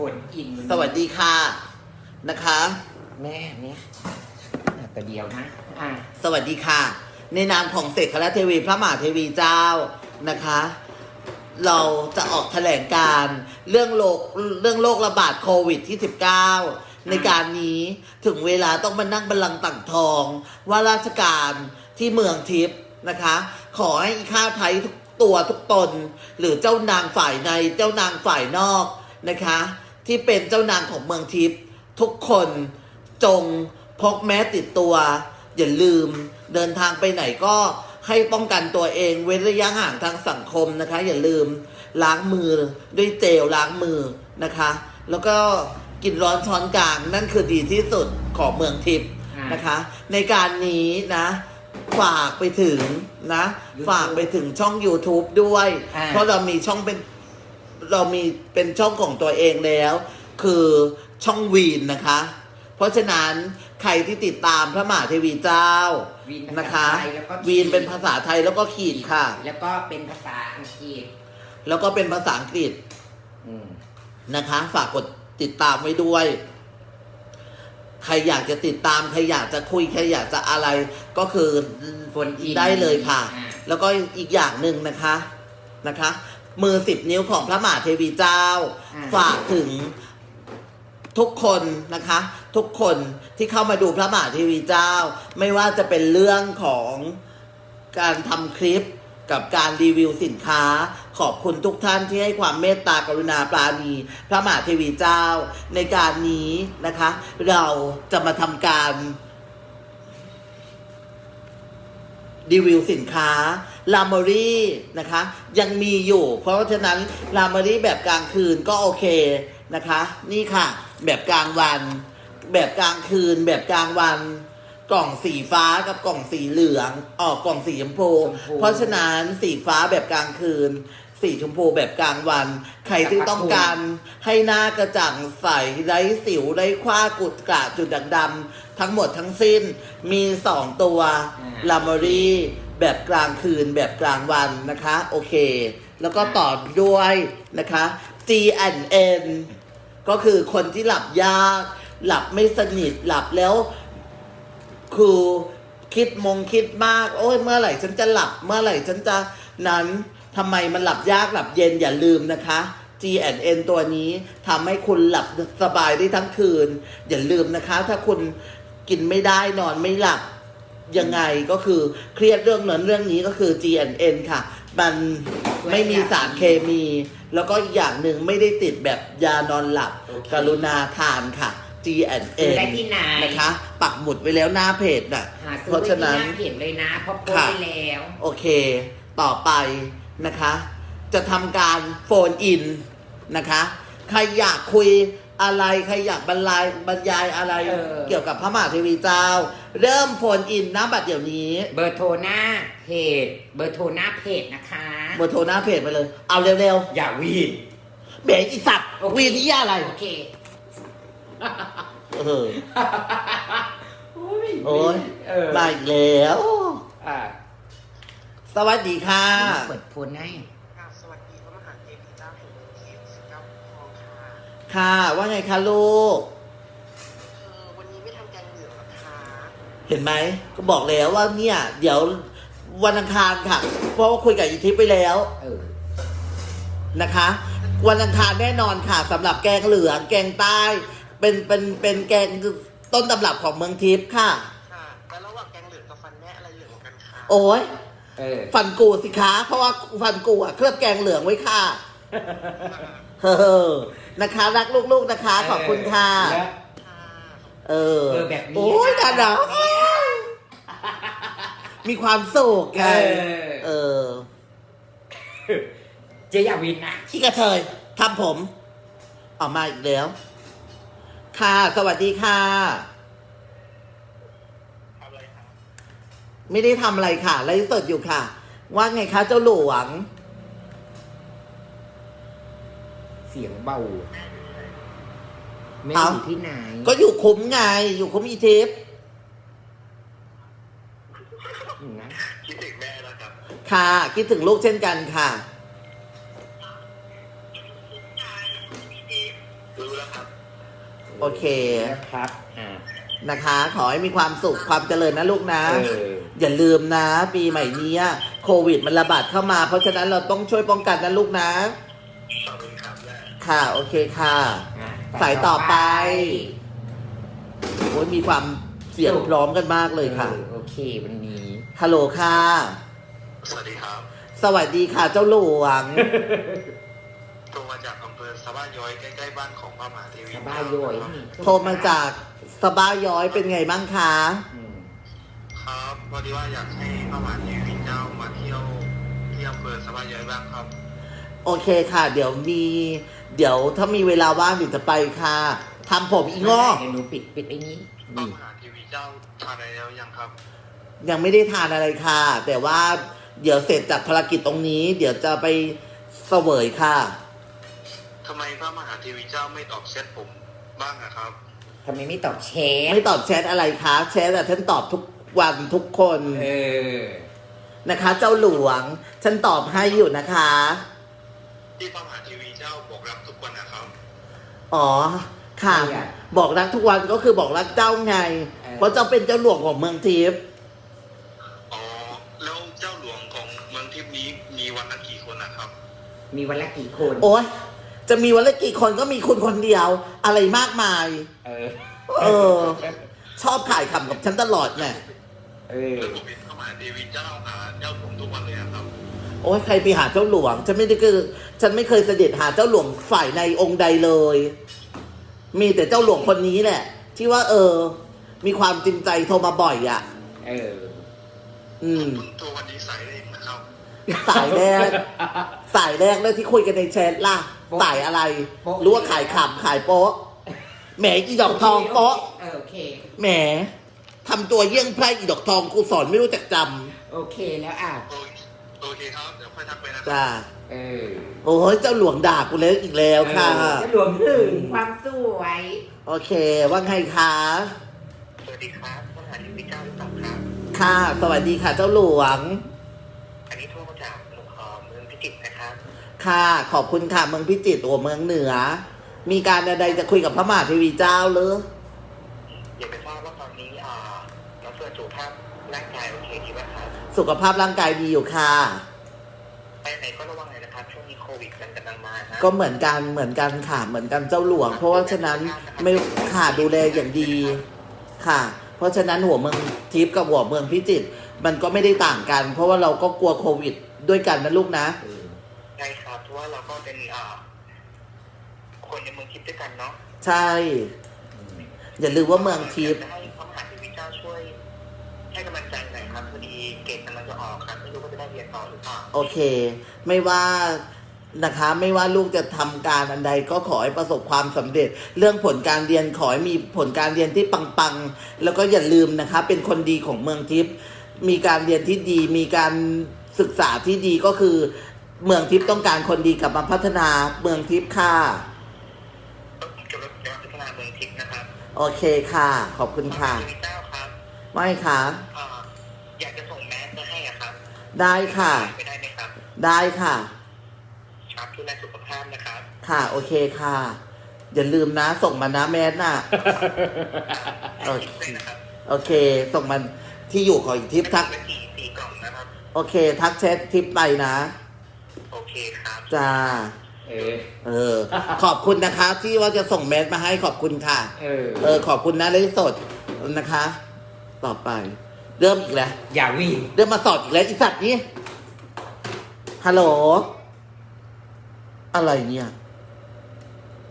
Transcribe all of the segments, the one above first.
อืมอะฝนอินสวัสดีค่ะนะคะ แม่เนี่ยอะแต่เดียวนะอะสวัสดีค่ะ ในนามของเสกคณะเทวีพระมหาเทวีเจ้านะคะ เราจะออกแถลงการณ์เรื่องโรคเรื่องโรคระบาดโควิดที่ 19 ในการนี้ถึงเวลาต้องมานั่งบัลลังก์ต่างทอง ว่าราชการที่เมืองทิพย์นะคะ ขอให้อีข้าไทยทุกตัวทุกตน หรือเจ้านางฝ่ายในเจ้านางฝ่ายนอกนะคะ ที่เป็นเจ้านางของเมืองทิพย์ทุกคนจงพกแมสติดตัว อย่าลืมเดินทางไปไหนก็ให้ป้องกันตัวเองเว้นระยะห่างทางสังคมนะคะ อย่าลืมล้างมือด้วยเจลล้างมือนะคะ แล้วก็กินร้อนช้อนกลางนั่นคือดีที่สุดของเมืองทิพย์นะคะ ในการนี้นะ ฝากไปถึงนะ ฝากไปถึงช่อง YouTube ด้วยอ่าเพราะเรามีช่องเป็น เรามีเป็นช่องของตัวเองแล้ว คือช่องวีนนะคะ เพราะฉะนั้นใครที่ติดตามพระมหาเทวีเจ้าวีนนะคะภาษาไทยแล้วก็วีนเป็นภาษาไทยแล้วก็ขีดค่ะ แล้วก็เป็นภาษาอังกฤษแล้วก็เป็นภาษาอังกฤษอืมนะคะ ฝากกดติดตามไว้ด้วย ใครอยากจะติดตาม ใครอยากจะคุย ใครอยากจะอะไร ก็คือ ฝนอินได้เลยค่ะ อ่า แล้วก็อีกอย่างหนึ่งนะคะนะคะ มือสิบนิ้วของพระมหาเทวีเจ้า อ่า ฝากถึงทุกคนนะคะ ทุกคนที่เข้ามาดูพระมหาเทวีเจ้า ไม่ว่าจะเป็นเรื่องของการทำคลิปกับการรีวิวสินค้า ขอบคุณทุกท่านที่ให้ความเมตตากรุณาปราณี พระมหาเทวีเจ้า ในการนี้นะคะ เราจะมาทำการ รีวิวสินค้าลามอรี่นะคะ ยังมีอยู่ เพราะฉะนั้นลามอรี่แบบกลางคืนก็โอเคนะคะ นี่ค่ะ แบบกลางวัน แบบกลางคืน แบบกลางวัน กล่องสีฟ้ากับกล่องสีเหลืองออกกล่องสีชมพูชมพูเพราะฉะนั้นสีฟ้าแบบกลางคืน สีชมพูแบบกลางวัน ใครที่ต้องการให้หน้ากระจ่างใสไร้สิวไร้คว้ากุดกระจุดด่างดำทั้งหมดทั้งสิ้นมีสองตัวลามอรี่แบบกลางคืนแบบกลางวันนะคะ โอเค แล้วก็ต่อด้วยนะคะ G N N ก็คือคนที่หลับยาก หลับไม่สนิทหลับแล้ว คือคิดมงคิดมาก โอ้ยเมื่อไหร่ฉันจะหลับ เมื่อไหร่ฉันจะนั้น ทำไมมันหลับยากหลับเย็นอย่าลืมนะคะ G N ตัวนี้ทำให้คุณหลับสบายได้ทั้งคืน อย่าลืมนะคะ ถ้าคุณกินไม่ได้นอนไม่หลับยังไงก็คือเครียดเรื่องนั้นเรื่องนี้ก็คือ G N ค่ะ มันไม่มีสารเคมี แล้วก็อีกอย่างหนึ่งไม่ได้ติดแบบยานอนหลับกรุณาทานค่ะ G N ซื้อได้ที่ไหน นะคะ ปักหมุดไว้แล้วหน้าเพจน่ะ หาซื้เพอราะไว้ฉะที่หนั้น น้าเพจเลยนะเพราะโพสต์ค่ะไปแล้ว โอเค ต่อไป นะคะ จะทำการโฟนอินนะคะ ใครอยากคุยอะไร ใครอยากบรรยายบรรยายอะไรเออ เกี่ยวกับพระมหาเทวีเจ้า เริ่มโฟนอินนะบัดเดี๋ยวนี้เบอร์โทรหน้าเพจ เบอร์โทรหน้าเพจนะคะ เบอร์โทรหน้าเพจไปเลย เอาเร็วอย่าวีน ๆเบรอีสัตว์โอเค วีนี่ยอะไร โอเคเออโอ้ยเออมาอีกแล้ว อ่า สวัสดีค่ะ เปิดโฟนให้กราบสวัสดีพระมหาเทวีเจ้าแห่งเมืองทิพย์สิเก้าทองค่ะค่ะ ว่าไงคะลูก เออวันนี้ไม่ทำแกงเหลืองเหรอคะเห็นไหมก็บอกแล้วว่าเนี่ย เดี๋ยววันอังคารค่ะ เพราะว่าคุยกับอีทิพย์ไปแล้วเออนะคะ วันอังคารแน่นอนค่ะสำหรับแกงเหลืองแกงใต้ เป็นเป็นเป็นแกงต้นตำรับของเมืองทิพย์ค่ะ ค่ะ แล้วระหว่างแกงเหลืองกับฟันแม่อะไรเหลืองกว่ากันคะโอ้ย เออ ฟันกูสิคะเพราะว่าฟันกูอะเคลือบแกงเหลืองไว้ค่ะเฮ้อนะคะ รักลูกๆนะคะ ขอบคุณค่ะ แล้วค่ะเออเออแบบนี้ โอ้ยนะน่ารักมีความสุขไงเออเออเจ๊อย่าวินนะขี้กระเทยทำผม ออกมาอีกแล้ว ค่ะ สวัสดีค่ะ ทำอะไรคะ ไม่ได้ทำอะไรค่ะไลฟ์สดอยู่ค่ะ ว่าไงคะเจ้าหลวง เสียงเบาแม่เอ้าอยู่ที่ไหน ก็อยู่คุ้มไง อยู่คุ้มอีทิพย์อยู่นะคิดถึงแม่นะครับ ค่ะ คิดถึงลูกเช่นกันค่ะคแล้วครับ โอเคครับ อ่า นะคะ ขอให้มีความสุขความเจริญนะลูกนะ เออ อย่าลืมนะ ปีใหม่นี้โควิดมันระบาดเข้ามา เพราะฉะนั้นเราต้องช่วยป้องกันนะลูกนะขอบคุณครับแม่ค่ะ โอเคค่ะอะ สายต่อไปโอ้ยมีความเสียงพร้อมกันมากเลยค่ะออโอเควันนี้ฮัลโหลค่ะ สวัสดีครับ สวัสดีค่ะ เจ้าหลวงโทรมาจากอำเภอสะบ้าย้อยใกล้ๆบ้านของพระมหาเทวีสบายโยยโทรมาจากสบาย้อยเป็นไงบ้างคะอืมครับ พอดีว่าอยากให้พระมหาเทวีเจ้ามาเที่ยวที่อำเภอสะบ้าย้อยบ้างครับ โอเคค่ะ เดี๋ยวมี เดี๋ยวถ้ามีเวลาว่างเดี๋ยวจะไปค่ะทำผมอีงอกเดี๋ยวหนูปิดปิดไอ้นี้พระนี่มหาเทวีเจ้าทานอะไรแล้วยังครับ ยังไม่ได้ทานอะไรค่ะ แต่ว่าเดี๋ยวเสร็จจากภารกิจตรงนี้ เดี๋ยวจะไปเสวยค่ะ ทำไมพระมหาเทวีเจ้าไม่ตอบแชทผมบ้างอะครับ ทำไมไม่ตอบแชทไม่ตอบแชทอะไรคะแชทแต่ฉันตอบทุก วันทุกคน เออ นะคะ เจ้าหลวง ฉันตอบให้อยู่นะคะ ที่พระมหาเทวีเจ้าบอกรักทุกวันนะครับ อ๋อ ค่ะใครอะบอกรักทุกวันก็คือบอกรักเจ้าไง เออ เพราะเจ้าเป็นเจ้าหลวงของเมืองทิพย์อ๋อ แล้วเจ้าหลวงของเมืองทิพย์นี้มีวันละกี่คนนะครับ มีวันละกี่คน โอ้ยจะมีวันละกี่คนก็มีคุณคนเดียว อะไรมากมาย เออ เออ ชอบขายขำกับฉันตลอดไง เออแล้วผมเห็นพระมหาเทวีเจ้าหาเจ้าหลวงทุกวันเลยอะครับ โอ้ยใครไปหาเจ้าหลวง ฉันไม่ได้คือฉันไม่เคยเสด็จหาเจ้าหลวงฝ่ายในองค์ใดเลย มีแต่เจ้าหลวงคนนี้แหละ ที่ว่า เออ มีความจริงใจโทรมาบ่อยอะ เออ อืมเพิ่งโทรวันนี้สายเองนะครับ สายแรก สายแรกแล้วที่คุยกันในแชทล่ะ สายอะไร โป๊ะ รู้ว่าขายขำขายโป๊ะแหมอีดอกทองโป๊ะเออโอเค แหม ทำตัวเยี่ยงไพร่อีดอกทองกูสอนไม่รู้จักจโอเคแล้วอะ โอเคโอเคครับ เดี๋ยวค่อยทักไปนะำครับ จ้าเออโอ้ยเจ้าหลวงด่ากูแล้วอีกแล้วค่ะเออจะหลวงถึงความสวยโอเค ว่าไงคะ สวัสดีครับพระมหาเทวีเจ้าหรือเปล่าครับ ค่ะ สวัสดีค่ะเจ้าหลวง อันนี้โทรมาจากหมู่เอ่อเมืองพิจิตรนะครับ ค่ะ ขอบคุณค่ะเมืองพิจิตรโอ้เมืองเหนือ มีการใดๆจะคุยกับพระมหาเทวีเจ้าหรือ อยากจะทราบว่าตอนนี้อ่าน้องเฟิร์นสุขภาพ ร่างกายโอเคดีไหมครับสุขภาพร่างกายดีอยู่ค่ะ ไปไหนก็ระวังเลยนะครับช่วงนี้โควิดมันกำลังมาฮะก็เหมือนกันเหมือนกันค่ะ เหมือนกันเจ้าหลวง เพราะว่าฉะนั้นไม่ค่ะดูแลอย่างดีค่ะ เพราะฉะนั้นหัวเมืองทิพย์กับหัวเมืองพิจิตรมันก็ไม่ได้ต่างกัน เพราะว่าเราก็กลัวโควิดด้วยกันนะลูกนะเออใช่ครับเพราะว่าเราก็เป็นอ่าคนในเมืองทิพย์ด้วยกันเนาะใช่ อย่าลืมว่าเมืองทิพย์ จะให้พระมหาเทวีเจ้าช่วย ให้กำลังใจหน่อยครับพอดีเกรดกำลังจะออกครับไม่รู้ว่าจะได้เรียนต่อหรือเปล่าโอเค ไม่ว่านะคะ ไม่ว่าลูกจะทำการอันใดก็ขอให้ประสบความสำเร็จ เรื่องผลการเรียนขอให้มีผลการเรียนที่ปังๆ แล้วก็อย่าลืมนะคะ เป็นคนดีของเมืองทิพย์มีการเรียนที่ดี มีการศึกษาที่ดีก็คือ เมืองทิพย์ต้องการคนดีกลับมาพัฒนาเมืองทิพย์ค่ะก็ผมจะรับจะพัฒนาเมืองทิพย์นะครับโอเคค่ะ ขอบคุณค่ะพระมหาเทวีเจ้าครับไม่ค่ะ ได้ค่ะ ไปได้ไหมครับ ได้ค่ะ ครับดูแลสุขภาพนะครับ ค่ะ โอเคค่ะ อย่าลืมนะ ส่งมานะแมสน่ะ โอเคเลยนะครับโอเค ส่งมันที่อยู่ของอีกทิปทักเป็นสี่สี่กล่องนะครับ โอเค ทักแชททิปไปนะ โอเคครับ จ้า เออ เออ ขอบคุณนะคะ ที่ว่าจะส่งแมสมาให้ขอบคุณค่ะ เออ เออ ขอบคุณนะเลยสดนะคะ ต่อไป เริ่มอีกแล้ว อย่าวิ่งเริ่มมาสอดอีกแล้วอีสัตว์นี่ ฮัลโหล อะไรเนี่ย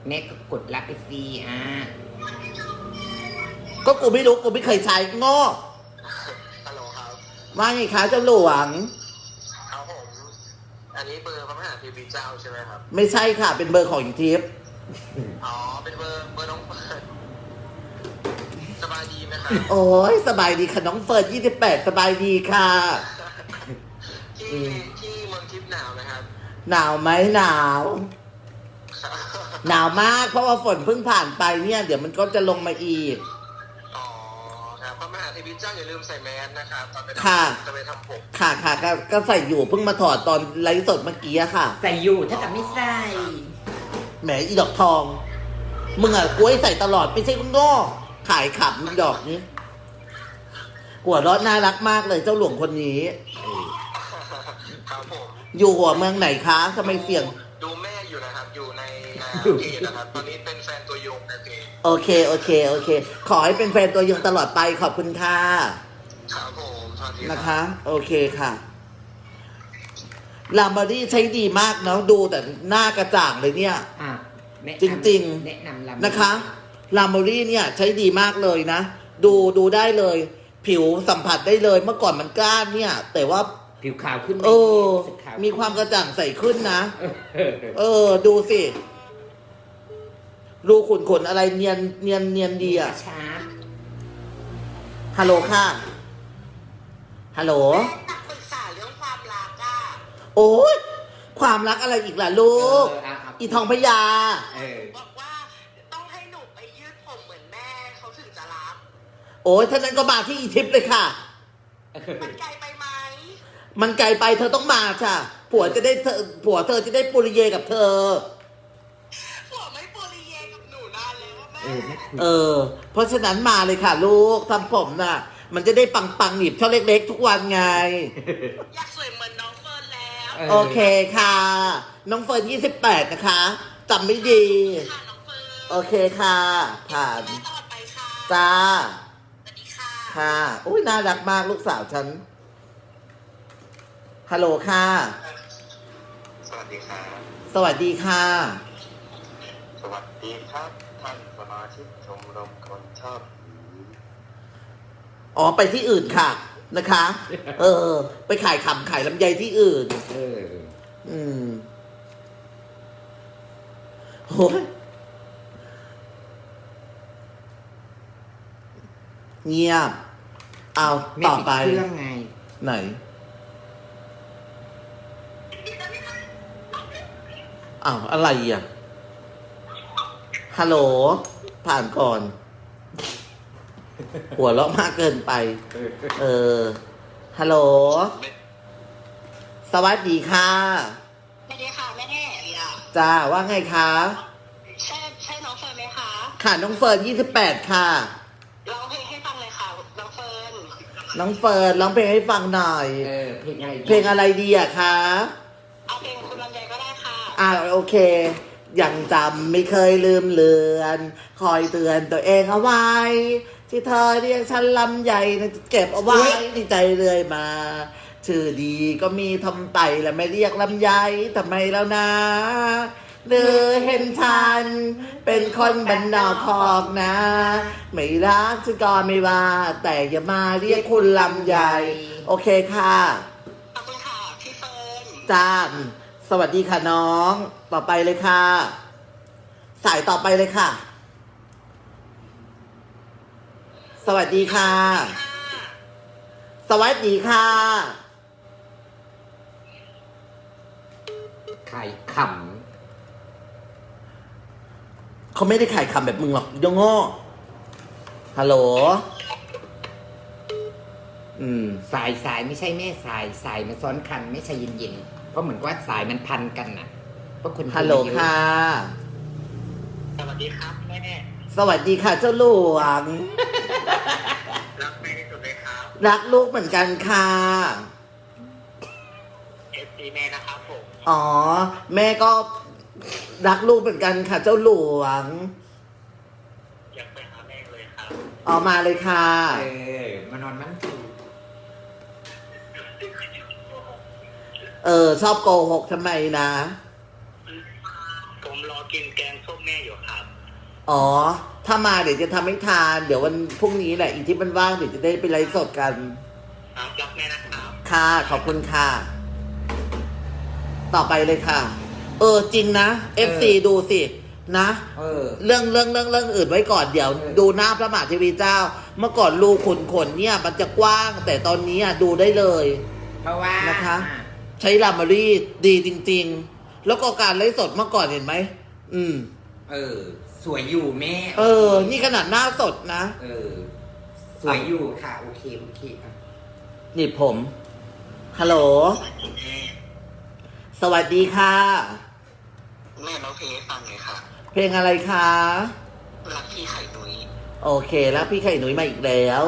แม่ก็กดรับไปซีอะก็กูไม่รู้กูไม่เคยใช้โง่ฮัลโหลครับ ว่าไงคะเจ้าหลวง ครับผม อันนี้เบอร์พระมหาเทวีเจ้าใช่ไหมครับ ไม่ใช่ค่ะ เป็นเบอร์ของอีกทิปอ๋อ เป็นเบอร์เบอร์น้องเฟิร์นสบายดีไหมครับโอ้ยสบายดีค่ะน้องเฟิร์นยี่สิบแปดสบายดีค่ะ ที่ที่เมืองทิพย์หนาวไหมครับ หนาวไหมหนาว หนาวมากเพราะว่าฝนเพิ่งผ่านไปเนี่ย เดี๋ยวมันก็จะลงมาอีก อ๋อครับพระมหาเทวีเจ้าอย่าลืมใส่แมสนะครับตอนไปทำค่ะจะไปทำผมค่ะค่ะก็ก็ใส่อยู่เพิ่งมาถอดตอนไลฟ์สดเมื่อกี้อะค่ะ ใส่อยู่ถ้ากับไม่ใส่ แหมอีดอกทอง มึงอะกล้วยใส่ตลอดไม่ใช่โง่ ขายขับมึงดอกนี้หัวเร้อนน่ารักมากเลยเจ้าหลวงคนนี้ ครับผม อยู่หัวเมืองไหนคะทำไมเสียง ดูแม่อยู่นะครับ อยู่ในอ่าเพจนะครับ ตอนนี้เป็นแฟนตัวยงในเพจโอเค โอเค โอเค ขอให้เป็นแฟนตัวยงตลอดไปขอบคุณค่ะครับผมสวัสดีรับ นะคะ โอเคค่ะลามารีใช้ดีมากเนาะดูแต่หน้ากระจ่างเลยเนี่ย อะแนะนำจริงๆ แนะนำลำนะคะ ลาโมรี่เนี่ยใช้ดีมากเลยนะ ดูดูได้เลย ผิวสัมผัสได้เลยเมื่อก่อนมันกล้านเนี่ย แต่ว่า ผิวขาวขึ้นไหเออสึกขมีความกระจ่างใสขึ้นนะ เออเออ ดูสิรูขุนขนอะไรเนียนเนียนเนียนดีอะช้าฮัลโหลค่ะ ฮัลโหลนักปรึกษาเรื่องความรักอะโอ้ยความรักอะไรอีกล่ะลูกเะะอีทองพญา เออ บอก อ้ยท่านั้นก็มาที่อีทิปเลยค่ะ มันไกลไปไหมมันไกลไปเธอต้องมาค่ะ ผัวจะได้เธอผัวเธอจะได้ปุริเยกับเธอ ผัวไม่โปรลีเยกับหนูนานแล้วแม่เออไม่คุยเออ เพราะฉะนั้นมาเลยค่ะ ลูกทำผมน่ะ มันจะได้ปังปังๆหนีบเท่าเล็กๆ ทุกวันไง อยากสวยเหมือนน้องเฟิร์นแล้วเออโอเคค่ะ น้องเฟิร์นยี่สิบแปดนะคะจำไม่ดี ค่ะน้องเฟิร์นโอเคค่ะ ผ่าน แม่ตลอดไปค่ะ จ้าสวัสดี ค่ะค่ะอุ้ยน่ารักมากลูกสาวฉัน ฮัลโหลค่ะ สวัสดีครับ สวัสดีค่ะ สวัสดีครับ ท่านสมาชิกชมรมคนชอบ อ๋อไปที่อื่นค่ะ นะคะ เออ ไปขายขำขายลำไยที่อื่น เออ อืมโห เงียบ เอาไม่ต่อปิดไปเครื่องไง ไหน อ้าว อะไรอะ ฮัลโหล ผ่านก่อน หัวเราะมากเกินไป เออ ฮัลโหล สวัสดีค่ะ ไม่ได้ค่ะแม่แน่อะจ้า ว่าไงคะ ใช่ใช่น้องเฟิร์นไหมคะ ค่ะ น้องเฟิร์นยี่สิบแปดค่ะ นน้องเฟิร์นร้องเพลงให้ฟังหน่อย เออเพลงอะไรดีเพลงอะไรดีอะคะ เอาเพลงคุณลำไยก็ได้ค่ะ อ่าโอเค ยังจำไม่เคยลืมเลือน คอยเตือนตัวเองเอาไว้ ที่เธอเรียกฉันลำใหญ่นะเก็บเอาไว้ในใจเรื่อยมา ชื่อดีก็มีทำไตและไม่เรียกลำใหญ่ทำไมแล้วนะ หรือเห็นฉัน เป็นคนบันนอกคอกนะ ไม่รักฉันก็ไม่ว่า แต่อย่ามาเรียกคุณลำใหญ่ โอเคค่ะ ขอบคุณค่ะพี่เฟิร์นจ้าสวัสดีค่ะน้อง ต่อไปเลยค่ะ สายต่อไปเลยค่ะ สวัสดีค่ะค่ะสวัสดีค่ะขายข เขาไม่ได้ขายคำแบบมึงหรอกยงโง่ฮัลโหล อืมำสายสายไม่ใช่แม่สายสายมันซ้อนคันไม่ใช่เย็นเย็นๆเพราะเหมือนกับว่าสายมันพันกันน่ะเพราะคนฮัลโหลค่ะ สวัสดีครับแม่สวัสดีค่ะ เจ้าหลวง รักแม่ที่สุดเลยครับรักลูกเหมือนกันค่ะ เอฟซีแม่นะครับผม อ๋อ แม่ก็ รักลูกเหมือนกันค่ะ เจ้าหลวง อยากไปหาแม่เลยครับ ออกมาเลยค่ะ เออมานอนมันคือเออ ชอบโกหกทำไมนะ ผมรอกินแกงส้มแม่อยู่ครับ อ๋อ ถ้ามาเดี๋ยวจะทำให้ทาน เดี๋ยววันพรุ่งนี้แหละอีกที่มันว่างเดี๋ยวจะได้ไปไลฟ์สดกัน ครับรักแม่นะครับ ค่ะ ขอบคุณค่ะ ต่อไปเลยค่ะ เออจริงนะ FC ดูสินะ เออ เรื่องเรื่องเรื่องเรื่องอื่นไว้ก่อนเดี๋ยวเออดูหน้าพระมหาเทวีเจ้า เมื่อก่อนรูขุนขนเนี่ย มันจะกว้างแต่ตอนนี้อะดูได้เลย เพราะว่านะคะอ่ใช้ลามารีดดีจริง ๆ แล้วก็การไลฟ์สดเมื่อก่อนเห็นไหมอืม เออ สวยอยู่แม่เออ นี่ขนาดหน้าสดนะ เออ สวยอยู่ค่ะ โอเคโอเคอะนี่ผมฮัลโหลแม่สวัสดีค่ะ แม่ร้องเพลงให้ฟังหน่อยค่ะ เพลงอะไรคะ รักพี่ไข่นุ้ยโอเคแล้วพี่ไข่หนุ่ยมาอีกแล้ว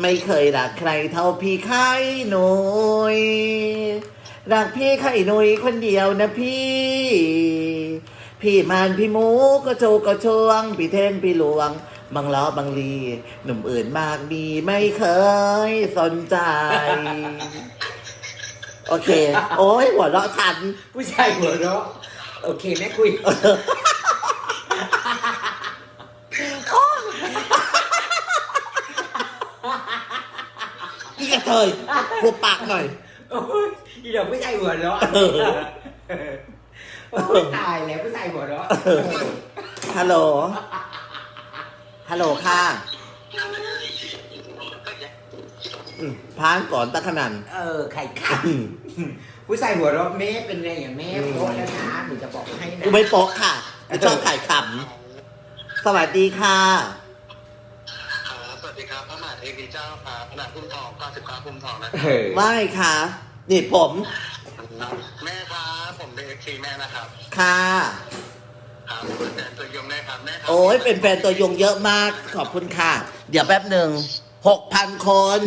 ไม่เคยรักใครเท่าพี่ไข่หนุ่ยรักพี่ไข่หนุ่ยคนเดียวนะพี่ พี่มานพี่หมูก็โจก็ช่วง พี่เท่งพี่หลวง บางล้อบางลี หนุ่มอื่นมากมีไม่เคยสนใจ โอเค โอ้ยหัวเราะทัน ผู้ชายหัวเราะ โอเคแม่คุยพี่กระเทยหัวปากหน่อย โอ้ยอีเดี๋ยวผู้ชายหัวเราะเออ โอ้ยตายแล้วผู้ชายหัวเราะฮัลโหล ฮัลโหลค่ะอืมพานก่อนตะขนัน เออไข่ขับอืม ผู้ชายหัวเราะแม่เป็นไงอย่างแม่โพสแล้วนะหนูจะบอกให้นะกูไม่โป๊ะค่ะกูชอบขายขำสวัสดีค่ะครับสวัสดีครับพระมหาเทวีเจ้าครับพระพุ่มทอง99พุ่มทองนะเออว่าไงคะนี่ผม แม่ครับผมเป็นเอฟซีแม่นะครับค่ะครับเป็นแฟนตัวยงได้ครับแม่ครัโอ้ยเป็นแฟนตัวยงเยอะมากขอบคุณค่ะ เดี๋ยวแป๊บหนึ่งหกพันคน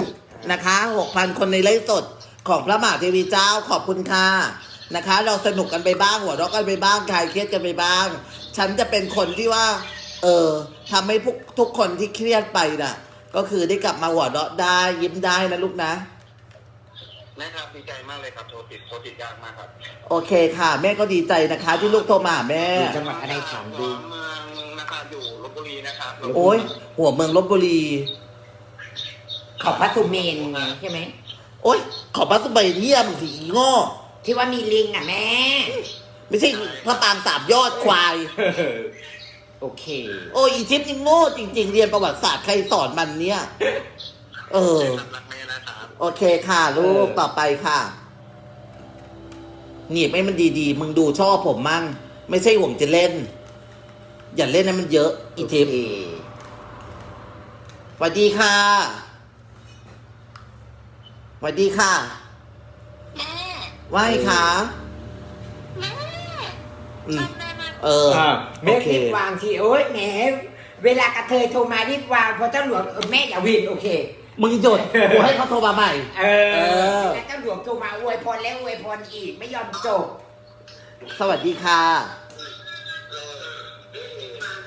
นะคะหกพันคนในไลฟ์สด ของพระมหาเทวีเจ้าขอบคุณค่ะนะคะ เราสนุกกันไปบ้างหัวเราะกันไปบ้างคลายเครียดกันไปบ้าง ฉันจะเป็นคนที่ว่า เออทำให้พวกทุกคนที่เครียดไปน่ะ ก็คือได้กลับมาหัวเราะได้ยิ้มได้นะลูกนะแม่ครับดีใจมากเลยครับโทรติดโทรติดยากมากครับ โอเคค่ะ แม่ก็ดีใจนะคะ ที่ลูกโทรมาหาแม่อยู่จังหวัดอะไรถามดูเมืองนะครับอยู่ลบบุรีนะครับโอ้ยหัวเมืองลบบุรีขอบพระสุเมนไงใช่ไหม โอ้ยขอพัสบายเยี่ยมสีโง่ที่ว่ามีลิงอะแม่ ไม่ใช่พระปรางสามยอดควาย โอเค โอ้ยอีชิปนี่โง่จริง ๆ เรียนประวัติศาสตร์ใครสอนมันเนี่ย เออ รักแม่นะครับ โอเคค่ะ ลูก เออ ต่อไปค่ะ หนีบให้มันดีๆ มึงดูชอบผมมั่ง ไม่ใช่ห่วงจะเล่น อย่าเล่นให้มันเยอะ อีทิปโเค สวัสดีค่ะส วัสดีค่ะ แม่ว่าไงคะ แม่อืมจำได้ไหมเออ อ่าโอแม่เค รีบวางทีโอ๊ยแหมเวลากระเทยโทรมารีบวางเพราะเจ้าหลวงเออแม่อย่าวินโอเค มึงหยุดกูให้เขาโทรมาใหม่ เอเออ แล้วเจ้าหลวงโทรมาอวยพรแล้วอวยพรอีกไม่ยอมจบสวัสดีค่ะ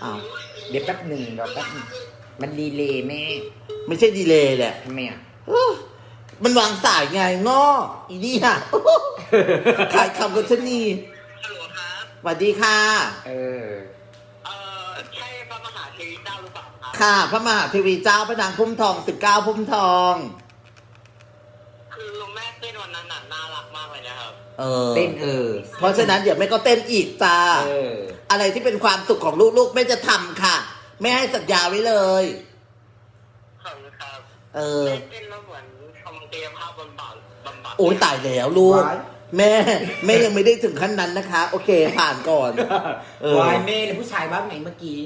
อ้าวเดี๋ยวแป๊บหนึ่งรอแป๊บหนึ่งมันดีเลยแม่ไม่ใช่ดีเลยแหละทำไมอะ มันวางสายไงง้ออีนี่อะ ขายคำกับชะนีฮัลโหลครับสวัสดีค่ะ เออ เอ่อ ใช่พระมหาเทวีเจ้าหรือเปล่าครับค่ะ พระมหาเทวีเจ้าพระนางพุ่มทองสิบเก้าพุ่มทอง คือแม่เต้นวันนั้นน่ะน่ารักมากเลยนะครับ เออ เต้นเออ เพราะฉะนั้นเดี๋ยวแม่ก็เต้นอีกจ้า เออ อะไรที่เป็นความสุขของลูกๆแม่จะทำค่ะ แม่ให้สัญญาไว้เลย ขอบคุณครับ เออแม่เต้นแล้วเหมือน ทำเตรียมภาพบำบัดบำบัดโอ้ยตายแล้วลูกว้ายแม่ แม่ยังไม่ได้ถึงขั้นนั้นนะคะ โอเคผ่านก่อนเออวายแม่เลยผู้ชายว่าไงเมื่อกี้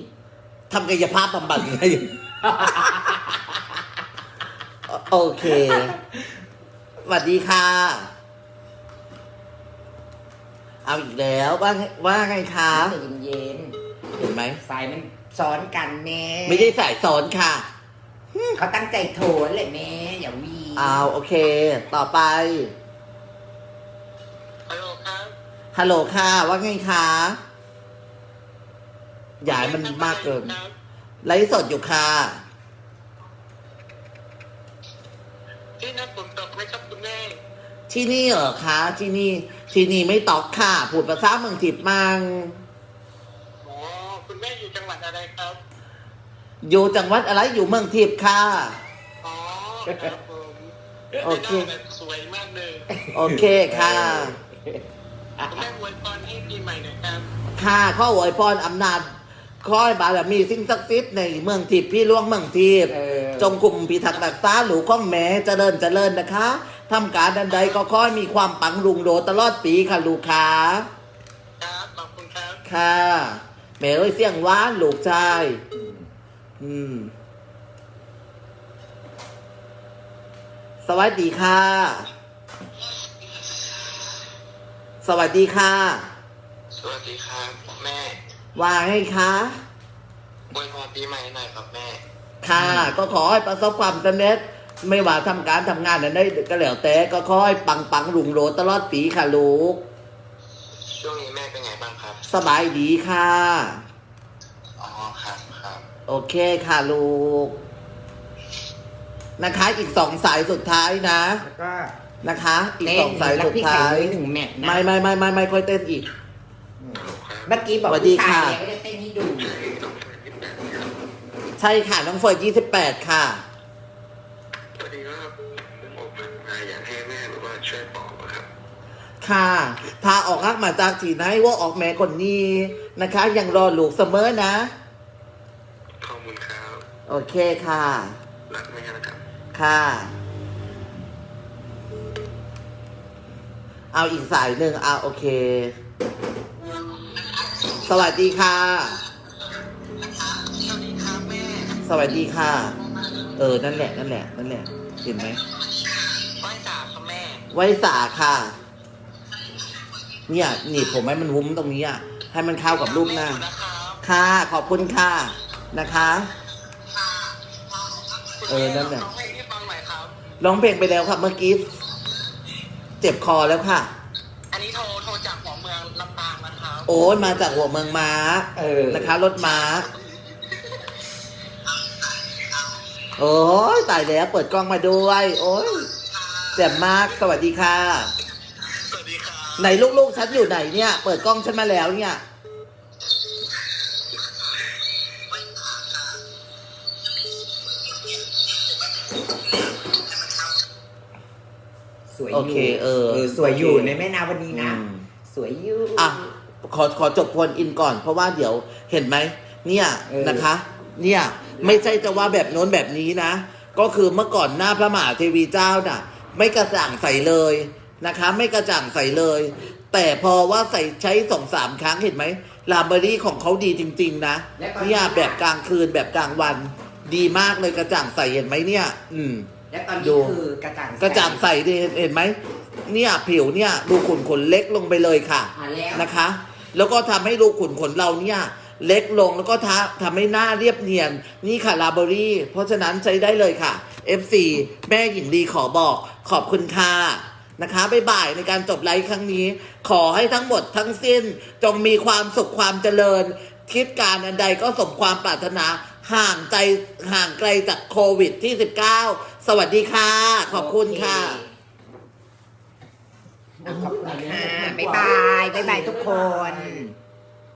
ทำกายภาพบำบัดไงโอเคสวัสดีค่ะ เอาอีกแล้วว่าไงว่าไงคะใจเย็นเห็นไหมๆสายมันซ้อนกันแม่ไม่ได้สายสอนค่ะ เขาตั้งใจโทรแหละแม่อย่าวี เอาโอเค ต่อไป ฮัลโหลครับฮัลโหลค่ะ ว่าไงคะอย่าให้มันมากเกินครับไลฟ์สดอยู่ค่ะ ที่นั่นฝนตกไหมครับคุณแม่ที่นี่เหรอคะที่นี่ ที่นี่ไม่ตอกค่ะพูดภาษาเมืองทิพย์มังอ๋อคุณแม่อยู่จังหวัดอะไรครับอยู่จังหวัดอะไรอยู่เมืองทิพย์ค่ะ อ๋อครับผม โอเคหน้าแบบสวยมากเลยโอเคค่ะ คุณแม่อวยพรให้ปีใหม่หน่อยครับค่ะข้ออวยพรอำนาจคอยบารมีสิ่งศักดิ์สิทธิ์ในเมืองทิพย์พี่ล่วงเมืองทิพย์เออ จงกลุ่มพิทักษ์รักษาหลูข้องแม้เจริญเจริญนะคะทำการดันใดก็ค่อยมีความปังลุงโรตลอดปีค่ะลูกค้า ครับขอบคุณครับ ค่ะแม่เอ้ยเสียงหวานลูกชาย อืม สวัสดีค่ะ สวัสดีค่ะสสวัสดีครับแม่ ว่าให้คะอวยพรปีใหม่หน่อยครับแม่ ค่ะ ก็ขอให้ประสบความสำเร็จ ไม่ว่าทำการทำงานอันใดก็แล้วแต่ก็ขอให้ปังปังๆรุงโรจน์ตลอดปีค่ะลูก ช่วงนี้แม่เป็นไงบ้างครับ สบายดีค่ะ อ๋อครับครับ โอเคค่ะลูก นะคะ อีกสองสายสุดท้ายนะ แล้วก็นะคะ อีกเต้สนองสายแล้วสุดพี่ไข่ท้ายด้วยหนึ่งแมตช์นะไม่ไม่ไม่ไม่ไม่ค่อยเต้นอีก เมื่อกี้บอกสวัสดีผู้ชายค่ะแล้วก็จะเต้นให้ดู ใช่ค่ะ น้องเฟิร์นยี่สิบแปดค่ะ พอดีว่าผมออกมาอยากให้แม่แบบว่าช่วยบอกอะครับ ค่ะ พาออกฮักมาจากที่ไหนว่าออกแม่คนนี้นะคะ ยังรอลูกเสมอนะขอบคุณครับ โอเคค่ะ รักแม่นะครับ ค่ะ เอาอีกสายหนึ่งเอาโอเค สวัสดีค่ะสวัสดีครับแม่สวัสดีค่ะ เออ นั่นแหละ นั่นแหละ นั่นแหละ เห็นไหมไหว้จ่าครับแม่ไว้สาค่ะ เนี่ยหนีบผมให้มันวุ้มตรงนี้อะ ให้มันเข้ากับรูปหน้านะครับค่ะ ขอบคุณค่ะ นะคะ เออ นั่นแหละ ร้องเพลงให้ฟังหน่อยครับร้องเพลงไปแล้วครับเมื่อกี้เจ็บคอแล้วค่ะ อันนี้โทรโทรจากหัวเมืองลำปางนะครับโอ้ยมาจากหัวเมืองม้าเออ นะคะ รถม้า โอ้ยตายแล้วเปิดกล้องมาด้วย โอ้ยแจ่มมากสวัสดีค่ะ สวัสดีครับไหนลูกๆฉันอยู่ไหนเนี่ย เปิดกล้องฉันมาแล้วเนี่ย วยอโอยู่เคเออสวยอยู่โอเคในแม่นาวันนี้นะ อืมสวยอยู่ อะขอขอจบพวนอินก่อน เพราะว่าเดี๋ยวเห็นไหมเนี่ยเออ นะคะ เนี่ยไม่ใช่จะว่าแบบโน้นแบบนี้นะ ก็คือเมื่อก่อนหน้าพระมหาเทวีเจ้าน่ะ ไม่กระจ่างใสเลยนะคะ ไม่กระจ่างใสเลย แต่พอว่าใส่ใช้สองสามครั้งเห็นไหมลาเบอรี่ของเขาดีจริง ๆ นะเนี่ยแบบกลางคืนแบบกลางวัน ดีมากเลยกระจ่างใสเห็นไหมเนี่ย อืม และตอนดูนี้คือกระจ่างกระจ่างใสดีเห็นไหมเนี่ยผิวเนี่ยดูขุนขนเล็กลงไปเลยค่ะอะแล้ว นะคะ แล้วก็ทำให้รูขุนขนเราเนี่ยเล็กลงแล้วก็ทาทำให้หน้าเรียบเนียนนี่ค่ะลาเบอรี่ เพราะฉะนั้นใช้ได้เลยค่ะ FC แม่หญิงลีขอบอกขอบคุณค่ะนะคะบ๊ายบายในการจบไลฟ์ครั้งนี้ ขอให้ทั้งหมดทั้งสิ้น จงมีความสุขความเจริญ คิดการอันใดก็สมความปรารถนา ห่างใจห่างไกลจากโควิดที่ 19 สวัสดีค่ะ ขอบคุณค่ะ ขอบคุณค่ะบ๊ายบายบ๊ายบายทุกคน